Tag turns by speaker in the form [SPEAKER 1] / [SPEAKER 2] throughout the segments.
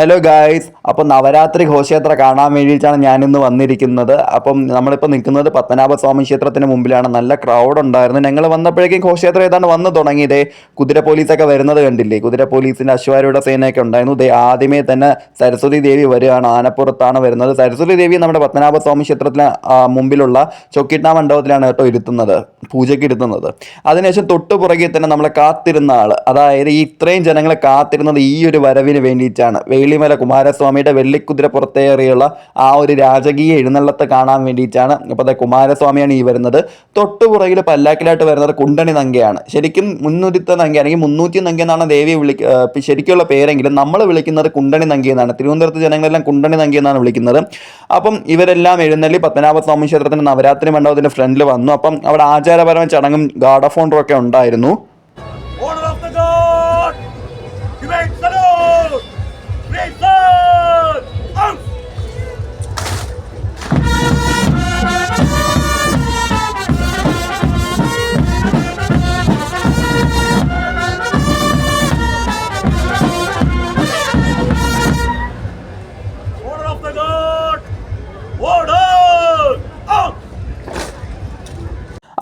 [SPEAKER 1] Hello guys അപ്പോൾ നവരാത്രി ഘോഷയാത്ര കാണാൻ വേണ്ടിയിട്ടാണ് ഞാനിന്ന് വന്നിരിക്കുന്നത്. അപ്പം നമ്മളിപ്പോൾ നിൽക്കുന്നത് പത്മനാഭ സ്വാമി ക്ഷേത്രത്തിന് മുമ്പിലാണ്. നല്ല ക്രൗഡ് ഉണ്ടായിരുന്നു. ഞങ്ങൾ വന്നപ്പോഴേക്കും ഘോഷയാത്ര ഏതാണ്ട് വന്ന് തുടങ്ങിയതേ കുതിര പോലീസൊക്കെ വരുന്നത് കണ്ടില്ലേ? കുതിര പോലീസിന്റെ അശ്വാരൂഢ സേനയൊക്കെ ഉണ്ടായിരുന്നു. ദേ ആദ്യമേ തന്നെ സരസ്വതി ദേവി വരികയാണ്. ആനപ്പുറത്താണ് വരുന്നത്. സരസ്വതി ദേവി നമ്മുടെ പത്മനാഭ സ്വാമി ക്ഷേത്രത്തിന് മുമ്പിലുള്ള ചൊക്കിട്ട മണ്ഡപത്തിലാണ് കേട്ടോ ഇരുത്തുന്നത് പൂജയ്ക്ക് ഇരുത്തുന്നത്. അതിനുശേഷം തൊട്ടു പുറകെ തന്നെ നമ്മളെ കാത്തിരുന്ന ആൾ അതായത് ഈ ഇത്രയും ജനങ്ങളെ കാത്തിരുന്നത് ഈ ഒരു വരവിന് വേണ്ടിയിട്ടാണ്. വേളിമല കുമാരസ്വാമിയുടെ വെള്ളിക്കുതിര പുറത്തേറിയുള്ള ആ ഒരു രാജകീയ എഴുന്നള്ളത്ത് കാണാൻ വേണ്ടിയിട്ടാണ്. അപ്പോൾ അതെ കുമാരസ്വാമിയാണ് ഈ വരുന്നത്. തൊട്ടു പുറകിൽ പല്ലാക്കിലായിട്ട് വരുന്നത് കുണ്ടണി നങ്കയാണ് ശരിക്കും മുന്നൂറ്റിത്ത നങ്ക അല്ലെങ്കിൽ മുന്നൂറ്റി നങ്ക എന്നാണ് ദേവിയെ വിളി ശരിക്കുള്ള പേരെങ്കിലും നമ്മൾ വിളിക്കുന്നത് കുണ്ടണി നങ്കി എന്നാണ്. തിരുവനന്തപുരത്ത് ജനങ്ങളെല്ലാം കുണ്ടണി നങ്കി എന്നാണ് വിളിക്കുന്നത്. അപ്പം ഇവരെല്ലാം എഴുന്നള്ളി പത്മനാഭസ്വാമി ക്ഷേത്രത്തിന്റെ നവരാത്രി മണ്ഡപത്തിന്റെ ഫ്രണ്ടിൽ വന്നു. അപ്പം അവിടെ ആചാരപരമായ ചടങ്ങും ഗാർഡ് ഓഫ് ഓണറും ഒക്കെ ഉണ്ടായിരുന്നു.
[SPEAKER 2] Order of the God!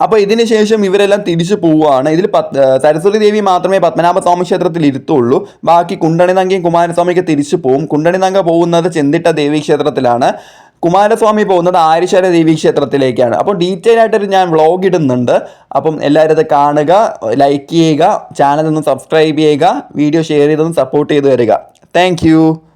[SPEAKER 1] അപ്പോൾ ഇതിന് ശേഷം ഇവരെല്ലാം തിരിച്ചു പോവുകയാണ്. ഇതിൽ പത്ത് സരസ്വതി ദേവി മാത്രമേ പത്മനാഭ സ്വാമി ക്ഷേത്രത്തിൽ ഇരുത്തുള്ളൂ. ബാക്കി കുണ്ടണി നങ്കയും കുമാരസ്വാമിക്ക് തിരിച്ചു പോവും. കുണ്ടണി നങ്ക പോകുന്നത് ചെന്തിട്ട ദേവി ക്ഷേത്രത്തിലാണ്. കുമാരസ്വാമി പോകുന്നത് ആര്യശാല ദേവി ക്ഷേത്രത്തിലേക്കാണ്. അപ്പോൾ ഡീറ്റെയിൽ ആയിട്ടൊരു ഞാൻ വ്ളോഗ് ഇടുന്നുണ്ട്. അപ്പം എല്ലാവരും അത് കാണുക ലൈക്ക് ചെയ്യുക ചാനൽ ഒന്ന് സബ്സ്ക്രൈബ് ചെയ്യുക വീഡിയോ ഷെയർ ചെയ്തൊന്ന് സപ്പോർട്ട് ചെയ്ത് തരിക താങ്ക്